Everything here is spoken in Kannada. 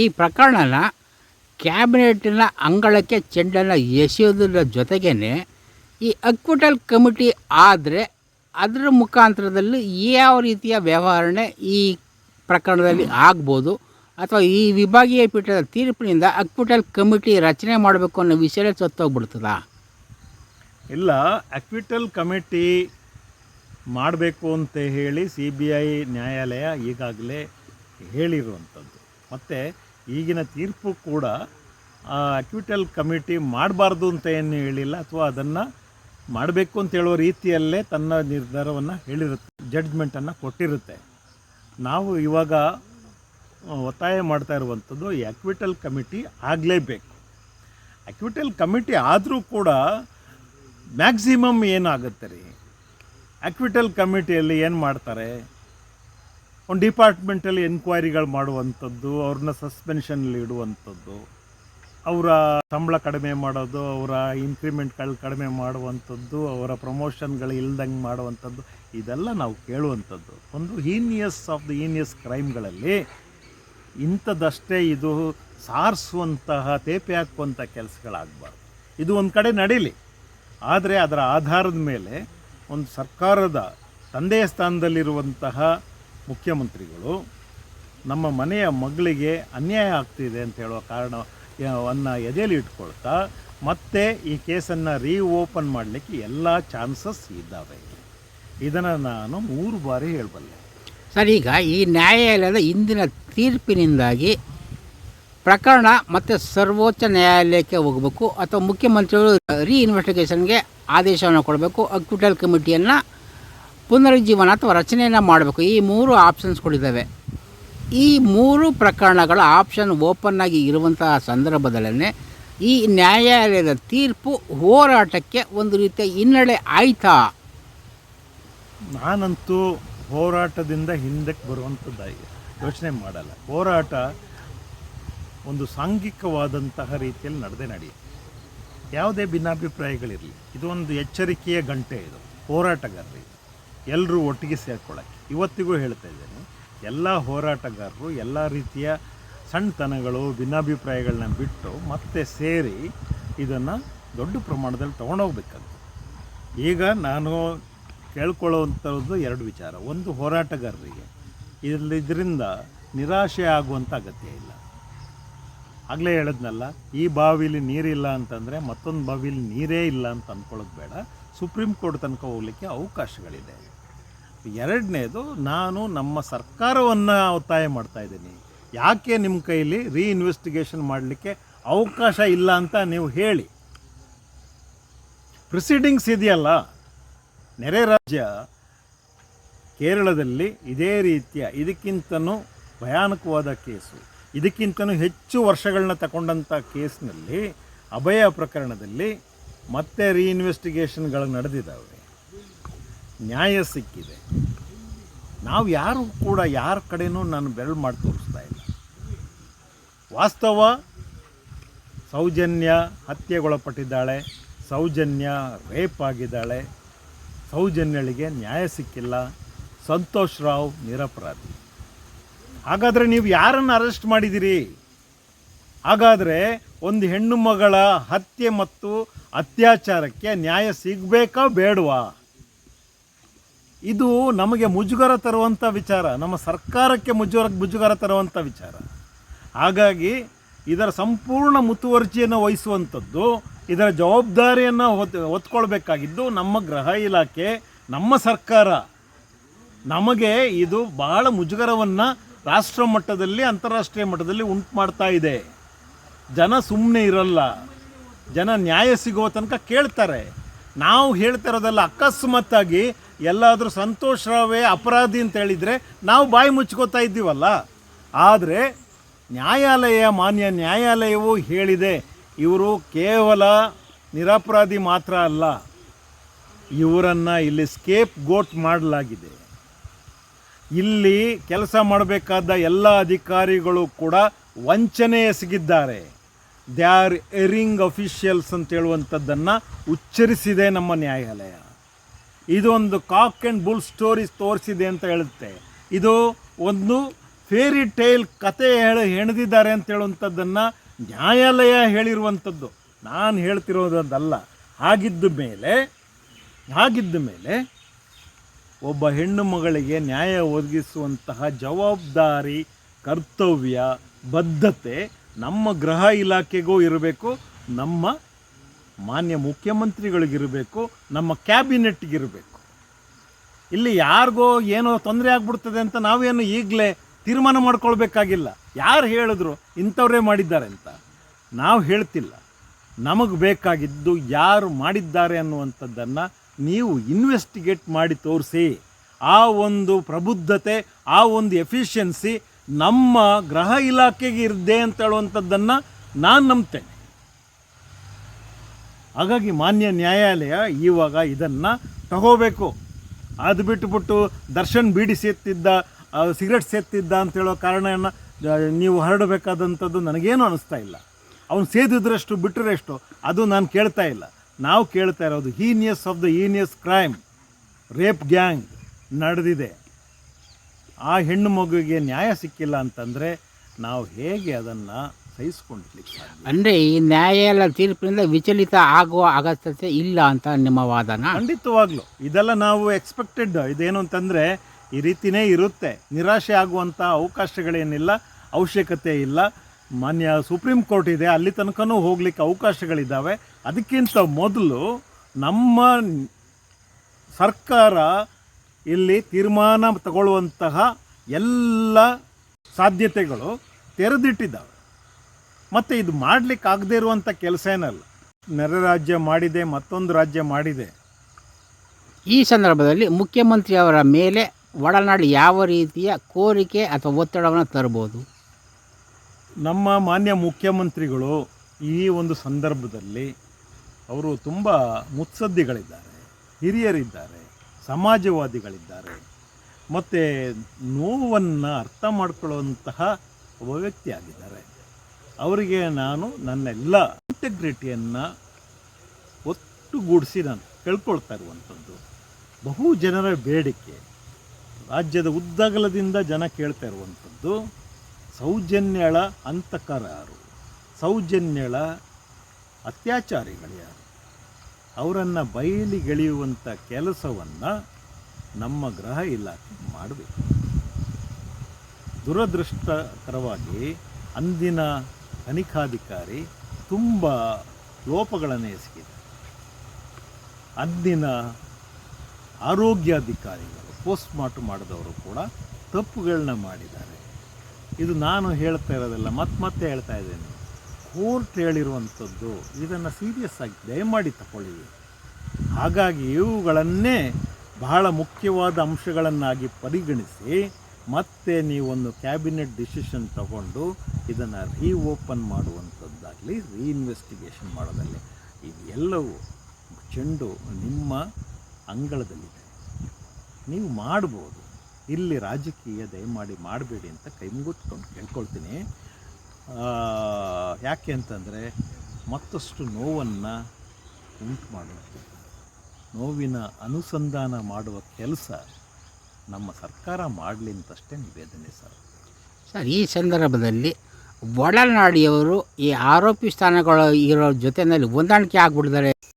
ಈ ಪ್ರಕರಣನ ಕ್ಯಾಬಿನೆಟ್ಟಿನ ಅಂಗಳಕ್ಕೆ ಚೆಂಡನ್ನು ಎಸೆಯೋದ್ರ ಜೊತೆಗೇ ಈ ಅಕ್ವಿಟಲ್ ಕಮಿಟಿ ಆದರೆ ಅದರ ಮುಖಾಂತರದಲ್ಲಿ ಯಾವ ರೀತಿಯ ವ್ಯವಹಾರಣೆ ಈ ಪ್ರಕರಣದಲ್ಲಿ ಆಗ್ಬೋದು ಅಥವಾ ಈ ವಿಭಾಗೀಯ ಪೀಠದ ತೀರ್ಪಿನಿಂದ ಅಕ್ವಿಟಲ್ ಕಮಿಟಿ ರಚನೆ ಮಾಡಬೇಕು ಅನ್ನೋ ವಿಷಯ ಸತ್ತೋಗ್ಬಿಡ್ತದ? ಇಲ್ಲ ಅಕ್ವಿಟಲ್ ಕಮಿಟಿ ಮಾಡಬೇಕು ಅಂತ ಹೇಳಿ ಸಿ ಬಿ ಐ ನ್ಯಾಯಾಲಯ ಈಗಾಗಲೇ ಹೇಳಿರುವಂಥದ್ದು. ಮತ್ತು ಈಗಿನ ತೀರ್ಪು ಕೂಡ, ಆ ಅಕ್ವಿಟಲ್ ಕಮಿಟಿ ಮಾಡಬಾರ್ದು ಅಂತ ಏನು ಹೇಳಿಲ್ಲ, ಅಥವಾ ಅದನ್ನು ಮಾಡಬೇಕು ಅಂತ ಹೇಳುವ ರೀತಿಯಲ್ಲೇ ತನ್ನ ನಿರ್ಧಾರವನ್ನು ಹೇಳಿರುತ್ತೆ ಜಡ್ಜ್ಮೆಂಟನ್ನು ಕೊಟ್ಟಿರುತ್ತೆ. ನಾವು ಇವಾಗ ಒತ್ತಾಯ ಮಾಡ್ತಾ ಇರುವಂಥದ್ದು ಅಕ್ವಿಟಲ್ ಕಮಿಟಿ ಆಗಲೇಬೇಕು. ಅಕ್ವಿಟಲ್ ಕಮಿಟಿ ಆದರೂ ಕೂಡ ಮ್ಯಾಕ್ಸಿಮಮ್ ಏನಾಗುತ್ತೆ ರೀ? ಅಕ್ವಿಟಲ್ ಕಮಿಟಿಯಲ್ಲಿ ಏನು ಮಾಡ್ತಾರೆ? ಒಂದು ಡಿಪಾರ್ಟ್ಮೆಂಟಲ್ಲಿ ಎನ್ಕ್ವೈರಿಗಳು ಮಾಡುವಂಥದ್ದು, ಅವ್ರನ್ನ ಸಸ್ಪೆನ್ಷನಲ್ಲಿ ಇಡುವಂಥದ್ದು, ಅವರ ಸಂಬಳ ಕಡಿಮೆ ಮಾಡೋದು, ಅವರ ಇನ್ಕ್ರಿಮೆಂಟ್ಗಳು ಕಡಿಮೆ ಮಾಡುವಂಥದ್ದು, ಅವರ ಪ್ರಮೋಷನ್ಗಳು ಇಲ್ದಂಗೆ ಮಾಡುವಂಥದ್ದು, ಇದೆಲ್ಲ ನಾವು ಕೇಳುವಂಥದ್ದು. ಒಂದು ಹೀನಿಯಸ್ ಆಫ್ ದ ಹೀನಿಯಸ್ ಕ್ರೈಮ್ಗಳಲ್ಲಿ ಇಂಥದ್ದಷ್ಟೇ ಇದು ಸಾರಿಸುವಂತಹ, ತೇಪೆ ಹಾಕುವಂಥ ಕೆಲಸಗಳಾಗಬಾರ್ದು. ಇದು ಒಂದು ಕಡೆ ನಡೀಲಿ. ಆದರೆ ಅದರ ಆಧಾರದ ಮೇಲೆ ಒಂದು ಸರ್ಕಾರದ ತಂದೆಯ ಸ್ಥಾನದಲ್ಲಿರುವಂತಹ ಮುಖ್ಯಮಂತ್ರಿಗಳು, ನಮ್ಮ ಮನೆಯ ಮಗಳಿಗೆ ಅನ್ಯಾಯ ಆಗ್ತಿದೆ ಅಂತ ಹೇಳುವ ಕಾರಣವನ್ನು ಎದೆಯಲ್ಲಿ ಇಟ್ಕೊಳ್ತಾ ಮತ್ತೆ ಈ ಕೇಸನ್ನು ರೀಓಪನ್ ಮಾಡಲಿಕ್ಕೆ ಎಲ್ಲ ಚಾನ್ಸಸ್ ಇದ್ದಾವೆ. ಇದನ್ನು ನಾನು ಮೂರು ಬಾರಿ ಹೇಳಬಲ್ಲೆ. ಸರ್, ಈಗ ಈ ನ್ಯಾಯಾಲಯದ ಇಂದಿನ ತೀರ್ಪಿನಿಂದಾಗಿ ಪ್ರಕರಣ ಮತ್ತು ಸರ್ವೋಚ್ಚ ನ್ಯಾಯಾಲಯಕ್ಕೆ ಹೋಗಬೇಕು, ಅಥವಾ ಮುಖ್ಯಮಂತ್ರಿಗಳು ರೀ ಇನ್ವೆಸ್ಟಿಗೇಷನ್ಗೆ ಆದೇಶವನ್ನು ಕೊಡಬೇಕು ಅಕ್ವಿಟಲ್ ಕಮಿಟಿಯನ್ನು ಪುನರುಜ್ಜೀವನ ಅಥವಾ ರಚನೆಯನ್ನು ಮಾಡಬೇಕು. ಈ ಮೂರು ಆಪ್ಷನ್ಸ್ ಕೊಟ್ಟಿದ್ದಾವೆ ಈ ಮೂರು ಪ್ರಕರಣಗಳ ಆಪ್ಷನ್ ಓಪನ್ ಆಗಿ ಇರುವಂತಹ ಸಂದರ್ಭದಲ್ಲೇ ಈ ನ್ಯಾಯಾಲಯದ ತೀರ್ಪು ಹೋರಾಟಕ್ಕೆ ಒಂದು ರೀತಿಯ ಹಿನ್ನಡೆ ಆಯ್ತಾ? ನಾನಂತೂ ಹೋರಾಟದಿಂದ ಹಿಂದಕ್ಕೆ ಬರುವಂಥದ್ದಾಗಿ ಯೋಚನೆ ಮಾಡಲ್ಲ. ಹೋರಾಟ ಒಂದು ಸಾಂಘಿಕವಾದಂತಹ ರೀತಿಯಲ್ಲಿ ನಡೆದೇ ನಡೆಯುತ್ತೆ. ಯಾವುದೇ ಭಿನ್ನಾಭಿಪ್ರಾಯಗಳಿರಲಿ. ಇದು ಒಂದು ಎಚ್ಚರಿಕೆಯ ಗಂಟೆ ಇದು. ಹೋರಾಟಗಾರರಿಗೆ. ಎಲ್ಲರೂ ಒಟ್ಟಿಗೆ ಸೇರ್ಕೊಳ್ಳೋಕ್ಕೆ. ಇವತ್ತಿಗೂ ಹೇಳ್ತಾ ಇದ್ದೇನೆ, ಎಲ್ಲ ಹೋರಾಟಗಾರರು, ಎಲ್ಲ ರೀತಿಯ ಸಣ್ಣತನಗಳು ಭಿನ್ನಾಭಿಪ್ರಾಯಗಳನ್ನ ಬಿಟ್ಟು ಮತ್ತೆ ಸೇರಿ ಇದನ್ನು ದೊಡ್ಡ ಪ್ರಮಾಣದಲ್ಲಿ ತೊಗೊಂಡೋಗ್ಬೇಕಾಗ್ತದೆ. ಈಗ ನಾನು ಕೇಳ್ಕೊಳ್ಳುವಂಥದ್ದು ಎರಡು ವಿಚಾರ. ಒಂದು ಹೋರಾಟಗಾರರಿಗೆ ಇದರಿಂದ ನಿರಾಶೆ ಆಗುವಂಥ ಅಗತ್ಯ ಇಲ್ಲ. ಆಗಲೇ ಹೇಳಿದ್ನಲ್ಲ, ಈ ಬಾವಿಲಿ ನೀರಿಲ್ಲ ಅಂತಂದರೆ ಮತ್ತೊಂದು ಬಾವಿಲಿ ನೀರೇ ಇಲ್ಲ ಅಂತ ಅಂದ್ಕೊಳ್ಳೋದು ಬೇಡ. ಸುಪ್ರೀಂ ಕೋರ್ಟ್ ತನಕ ಹೋಗಲಿಕ್ಕೆ ಅವಕಾಶಗಳಿದೆ. ಎರಡನೇದು ನಾನು ನಮ್ಮ ಸರ್ಕಾರವನ್ನು ಒತ್ತಾಯ ಮಾಡ್ತಾ ಇದ್ದೀನಿ. ಯಾಕೆ ನಿಮ್ಮ ಕೈಲಿ ರೀಇನ್ವೆಸ್ಟಿಗೇಷನ್ ಮಾಡಲಿಕ್ಕೆ ಅವಕಾಶ ಇಲ್ಲ ಅಂತ ನೀವು ಹೇಳಿ. ಪ್ರೊಸೀಡಿಂಗ್ಸ್ ಇದೆಯಲ್ಲ, ನೆರೆ ರಾಜ್ಯ ಕೇರಳದಲ್ಲಿ ಇದೇ ರೀತಿಯ ಇದಕ್ಕಿಂತನೂ ಭಯಾನಕವಾದ ಕೇಸು. ಇದಕ್ಕಿಂತನೂ ಹೆಚ್ಚು ವರ್ಷಗಳನ್ನ ತಗೊಂಡಂಥ ಕೇಸ್ನಲ್ಲಿ ಅಭಯ ಪ್ರಕರಣದಲ್ಲಿ ಮತ್ತೆ ರೀಇನ್ವೆಸ್ಟಿಗೇಷನ್ಗಳು ನಡೆದಿದ್ದಾವೆ. ನ್ಯಾಯ ಸಿಕ್ಕಿದೆ. ನಾವು ಯಾರು ಕೂಡ ಯಾರ ಕಡೆಯೂ ನಾನು ಬೆರಳು ಮಾಡಿ ತೋರಿಸ್ತಾ ಇಲ್ಲ. ವಾಸ್ತವ ಸೌಜನ್ಯ ಹತ್ಯೆಗೊಳಪಟ್ಟಿದ್ದಾಳೆ, ಸೌಜನ್ಯ ರೇಪ್ ಆಗಿದ್ದಾಳೆ, ಸೌಜನ್ಯಳಿಗೆ ನ್ಯಾಯ ಸಿಕ್ಕಿಲ್ಲ, ಸಂತೋಷ್ ರಾವ್ ನಿರಪರಾಧಿ. ಹಾಗಾದರೆ ನೀವು ಯಾರನ್ನು ಅರೆಸ್ಟ್ ಮಾಡಿದ್ದೀರಿ ಹಾಗಾದರೆ ಒಂದು ಹೆಣ್ಣು ಮಗಳ ಹತ್ಯೆ ಮತ್ತು ಅತ್ಯಾಚಾರಕ್ಕೆ ನ್ಯಾಯ ಸಿಗಬೇಕಾ ಬೇಡವಾ? ಇದು ನಮಗೆ ಮುಜುಗರ ತರುವಂಥ ವಿಚಾರ. ನಮ್ಮ ಸರ್ಕಾರಕ್ಕೆ ಮುಜುಗರ ಮುಜುಗರ ತರುವಂಥ ವಿಚಾರ. ಹಾಗಾಗಿ ಇದರ ಸಂಪೂರ್ಣ ಮುತುವರ್ಜಿಯನ್ನು ವಹಿಸುವಂಥದ್ದು, ಇದರ ಜವಾಬ್ದಾರಿಯನ್ನು ಹೊತ್, ಹೊತ್ಕೊಳ್ಬೇಕಾಗಿದ್ದು ನಮ್ಮ ಗೃಹ ಇಲಾಖೆ, ನಮ್ಮ ಸರ್ಕಾರ. ನಮಗೆ ಇದು ಬಹಳ ಮುಜುಗರವನ್ನು ರಾಷ್ಟ್ರ ಮಟ್ಟದಲ್ಲಿ, ಅಂತಾರಾಷ್ಟ್ರೀಯ ಮಟ್ಟದಲ್ಲಿ ಉಂಟು ಮಾಡ್ತಾ ಇದೆ. ಜನ ಸುಮ್ಮನೆ ಇರಲ್ಲ. ಜನ ನ್ಯಾಯ ಸಿಗುವ ತನಕ ಕೇಳ್ತಾರೆ. ನಾವು ಹೇಳ್ತಾ ಇರೋದಲ್ಲ ಅಕಸ್ಮಾತ್ತಾಗಿ ಎಲ್ಲಾದರೂ ಸಂತೋಷ್ ರಾವೇ ಅಪರಾಧಿ ಅಂತ ಹೇಳಿದರೆ ನಾವು ಬಾಯಿ ಮುಚ್ಕೋತಾ ಇದ್ದೀವಲ್ಲ. ಆದರೆ ನ್ಯಾಯಾಲಯ, ಮಾನ್ಯ ನ್ಯಾಯಾಲಯವು ಹೇಳಿದೆ, ಇವರು ಕೇವಲ ನಿರಪರಾಧಿ ಮಾತ್ರ ಅಲ್ಲ, ಇವರನ್ನು ಇಲ್ಲಿ ಸ್ಕೇಪ್ ಗೋಟ್ ಮಾಡಲಾಗಿದೆ. ಇಲ್ಲಿ ಕೆಲಸ ಮಾಡಬೇಕಾದ ಎಲ್ಲ ಅಧಿಕಾರಿಗಳು ಕೂಡ ವಂಚನೆ ಎಸಗಿದ್ದಾರೆ. ದೇ ಆರ್ ಎರಿಂಗ್ ಅಫಿಷಿಯಲ್ಸ್ ಅಂತ ಹೇಳುವಂಥದ್ದನ್ನು ಉಚ್ಚರಿಸಿದೆ ನಮ್ಮ ನ್ಯಾಯಾಲಯ. ಇದೊಂದು ಕಾಕ್ ಆ್ಯಂಡ್ ಬುಲ್ ಸ್ಟೋರೀಸ್ ತೋರಿಸಿದೆ ಅಂತ ಹೇಳುತ್ತೆ. ಇದು ಒಂದು ಫೇರಿ ಟೇಲ್ ಕತೆ ಹೇಳಿ ಹೆಣೆದಿದ್ದಾರೆ ಅಂತ ಹೇಳುವಂಥದ್ದನ್ನು ನ್ಯಾಯಾಲಯ ಹೇಳಿರುವಂಥದ್ದು. ನಾನು ಹೇಳ್ತಿರೋದಲ್ಲ ಹಾಗಿದ್ದ ಮೇಲೆ ಹಾಗಿದ್ದ ಮೇಲೆ ಒಬ್ಬ ಹೆಣ್ಣು ಮಗಳಿಗೆ ನ್ಯಾಯ ಒದಗಿಸುವಂತಹ ಜವಾಬ್ದಾರಿ, ಕರ್ತವ್ಯ, ಬದ್ಧತೆ ನಮ್ಮ ಗೃಹ ಇಲಾಖೆಗೂ ಇರಬೇಕು. ನಮ್ಮ ಮಾನ್ಯ ಮುಖ್ಯಮಂತ್ರಿಗಳಿಗಿರಬೇಕು, ನಮ್ಮ ಕ್ಯಾಬಿನೆಟ್ಗಿರಬೇಕು. ಇಲ್ಲಿ ಯಾರಿಗೋ ಏನೋ ತೊಂದರೆ ಆಗ್ಬಿಡ್ತದೆ ಅಂತ ನಾವೇನು ಈಗಲೇ ತೀರ್ಮಾನ ಮಾಡ್ಕೊಳ್ಬೇಕಾಗಿಲ್ಲ. ಯಾರು ಹೇಳಿದ್ರು ಇಂಥವರೇ ಮಾಡಿದ್ದಾರೆ ಅಂತ. ನಾವು ಹೇಳ್ತಿಲ್ಲ. ನಮಗೆ ಬೇಕಾಗಿದ್ದು ಯಾರು ಮಾಡಿದ್ದಾರೆ ಅನ್ನುವಂಥದ್ದನ್ನು ನೀವು ಇನ್ವೆಸ್ಟಿಗೇಟ್ ಮಾಡಿ ತೋರಿಸಿ. ಆ ಒಂದು ಪ್ರಬುದ್ಧತೆ, ಆ ಒಂದು ಎಫಿಷಿಯನ್ಸಿ ನಮ್ಮ ಗೃಹ ಇಲಾಖೆಗೆ ಇರದೆ ಅಂತ ಹೇಳುವಂಥದ್ದನ್ನು ನಾನು ನಂಬ್ತೇನೆ. ಹಾಗಾಗಿ ಮಾನ್ಯ ನ್ಯಾಯಾಲಯ ಇವಾಗ ಇದನ್ನು ತಗೋಬೇಕು. ಅದು ಬಿಟ್ಟುಬಿಟ್ಟು ದರ್ಶನ್ ಬೀಡಿ ಸೇತ್ತಿದ್ದ ಸಿಗರೆಟ್ ಸೇತ್ತಿದ್ದ ಅಂತ ಹೇಳೋ ಕಾರಣವನ್ನು ನೀವು ಹರಡಬೇಕಾದಂಥದ್ದು ನನಗೇನು ಅನಿಸ್ತಾ ಇಲ್ಲ. ಅವನು ಸೇದಿದ್ರಷ್ಟು ಬಿಟ್ಟರೆಷ್ಟು ಅದು ನಾನು ಕೇಳ್ತಾ ಇಲ್ಲ. ನಾವು ಕೇಳ್ತಾ ಇರೋದು heinous of the heinous crime, rape gang ನಡೆದಿದೆ. ಆ ಹೆಣ್ಣು ಮಗುವಿಗೆ ನ್ಯಾಯ ಸಿಕ್ಕಿಲ್ಲ ಅಂತಂದರೆ ನಾವು ಹೇಗೆ ಅದನ್ನು ಸಹಿಸ್ಕೊಂಡಿರ್ಲಿಕ್ಕೆ ಸಾಧ್ಯ. ಅಂದರೆ ಈ ನ್ಯಾಯಾಲಯ ತೀರ್ಪಿನಿಂದ ವಿಚಲಿತ ಆಗುವ ಅಗತ್ಯತೆ ಇಲ್ಲ ಅಂತ ನಿಮ್ಮ ವಾದನ? ಖಂಡಿತವಾಗ್ಲೂ. ಇದೆಲ್ಲ ನಾವು ಎಕ್ಸ್ಪೆಕ್ಟೆಡ್ ಇದೇನು ಅಂತಂದರೆ ಈ ರೀತಿನೇ ಇರುತ್ತೆ. ನಿರಾಶೆ ಆಗುವಂಥ ಅವಕಾಶಗಳೇನಿಲ್ಲ ಅವಶ್ಯಕತೆ ಇಲ್ಲ. ಮಾನ್ಯ ಸುಪ್ರೀಂ ಕೋರ್ಟ್ ಇದೆ ಅಲ್ಲಿ ತನಕನೂ ಹೋಗ್ಲಿಕ್ಕೆ ಅವಕಾಶಗಳಿದ್ದಾವೆ. ಅದಕ್ಕಿಂತ ಮೊದಲು ನಮ್ಮ ಸರ್ಕಾರ ಇಲ್ಲಿ ತೀರ್ಮಾನ ತಗೊಳ್ಳುವಂತಹ ಎಲ್ಲ ಸಾಧ್ಯತೆಗಳು ತೆರೆದಿಟ್ಟಿದ್ದಾವೆ. ಮತ್ತು ಇದು ಮಾಡಲಿಕ್ಕೆ ಆಗದೇ ಇರುವಂಥ ಕೆಲಸ ಏನಲ್ಲ. ನೆರೆ ರಾಜ್ಯ ಮಾಡಿದೆ ಮತ್ತೊಂದು ರಾಜ್ಯ ಮಾಡಿದೆ. ಈ ಸಂದರ್ಭದಲ್ಲಿ ಮುಖ್ಯಮಂತ್ರಿಯವರ ಮೇಲೆ ಒಡನಾಡಿ ಯಾವ ರೀತಿಯ ಕೋರಿಕೆ ಅಥವಾ ಒತ್ತಡವನ್ನು ತರಬಹುದು? ನಮ್ಮ ಮಾನ್ಯ ಮುಖ್ಯಮಂತ್ರಿಗಳು ಈ ಒಂದು ಸಂದರ್ಭದಲ್ಲಿ ಅವರು ತುಂಬ ಮುತ್ಸದ್ದಿಗಳಿದ್ದಾರೆ. ಹಿರಿಯರಿದ್ದಾರೆ ಸಮಾಜವಾದಿಗಳಿದ್ದಾರೆ. ಮತ್ತು ನೋವನ್ನು ಅರ್ಥ ಮಾಡ್ಕೊಳ್ಳುವಂತಹ ಒಬ್ಬ ವ್ಯಕ್ತಿಯಾಗಿದ್ದಾರೆ ಅವರಿಗೆ ನಾನು ನನ್ನೆಲ್ಲ ಇಂಟಗ್ರಿಟಿಯನ್ನು ಒಟ್ಟುಗೂಡಿಸಿ ನಾನು ಕೇಳ್ಕೊಳ್ತಾ ಇರುವಂಥದ್ದು. ಬಹು ಜನರ ಬೇಡಿಕೆ. ರಾಜ್ಯದ ಉದ್ದಗಲದಿಂದ ಜನ ಕೇಳ್ತಾ ಇರುವಂಥದ್ದು, ಸೌಜನ್ಯಳ ಅಂತಕರಾರು ಯಾರು ಸೌಜನ್ಯಳ ಅತ್ಯಾಚಾರಿಗಳು ಯಾರು? ಅವರನ್ನು ಬಯಲಿಗೆಳೆಯುವಂಥ ಕೆಲಸವನ್ನು ನಮ್ಮ ಗೃಹ ಇಲಾಖೆ ಮಾಡಬೇಕು. ದುರದೃಷ್ಟಕರವಾಗಿ ಅಂದಿನ ತನಿಖಾಧಿಕಾರಿ ತುಂಬ ಲೋಪಗಳನ್ನು ಎಸಗಿದೆ ಅಂದಿನ ಆರೋಗ್ಯಾಧಿಕಾರಿಗಳು ಪೋಸ್ಟ್ ಮಾರ್ಟಮ್ ಮಾಡಿದವರು ಕೂಡ ತಪ್ಪುಗಳನ್ನ ಮಾಡಿದ್ದಾರೆ. ಇದು ನಾನು ಹೇಳ್ತಾ ಇರೋದಲ್ಲ ಮತ್ತೆ ಮತ್ತೆ ಹೇಳ್ತಾ ಇದ್ದೇನೆ. ಕೋರ್ಟ್ ಹೇಳಿರುವಂಥದ್ದು ಇದನ್ನು ಸೀರಿಯಸ್ ಆಗಿ ದಯಮಾಡಿ ತಗೊಳ್ಳಿ ಹಾಗಾಗಿ ಇವುಗಳನ್ನೇ ಬಹಳ ಮುಖ್ಯವಾದ ಅಂಶಗಳನ್ನಾಗಿ ಪರಿಗಣಿಸಿ ಮತ್ತೆ ನೀವೊಂದು ಕ್ಯಾಬಿನೆಟ್ ಡಿಸಿಷನ್ ತಗೊಂಡು ಇದನ್ನು ರೀಓಪನ್ ಮಾಡುವಂಥದ್ದಾಗಲಿ, ರೀಇನ್ವೆಸ್ಟಿಗೇಷನ್ ಮಾಡೋದಲ್ಲಿ ಇದೆಲ್ಲವೂ ಚೆಂಡು ನಿಮ್ಮ ಅಂಗಳದಲ್ಲಿದೆ. ನೀವು ಮಾಡ್ಬೋದು. ಇಲ್ಲಿ ರಾಜಕೀಯ ದಯಮಾಡಿ ಮಾಡಬೇಡಿ ಅಂತ ಕೈ ಮುಗಿಸ್ಕೊಂಡು ಕೇಳ್ಕೊಳ್ತೀನಿ ಯಾಕೆ ಅಂತಂದರೆ ಮತ್ತಷ್ಟು ನೋವನ್ನು ಉಂಟು ಮಾಡುತ್ತೆ. ನೋವಿನ ಅನುಸಂಧಾನ ಮಾಡುವ ಕೆಲಸ ನಮ್ಮ ಸರ್ಕಾರ ಮಾಡಲಿ ಅಂತಷ್ಟೇ ನಿವೇದನೆ ಸರ್. ಸರ್, ಈ ಸಂದರ್ಭದಲ್ಲಿ ಒಡನಾಡಿಯವರು ಈ ಆರೋಪಿ ಸ್ಥಾನಗಳು ಇರೋ ಜೊತೆಯಲ್ಲಿ ಹೊಂದಾಣಿಕೆ ಆಗ್ಬಿಟ್ಟಿದ್ದಾರೆ.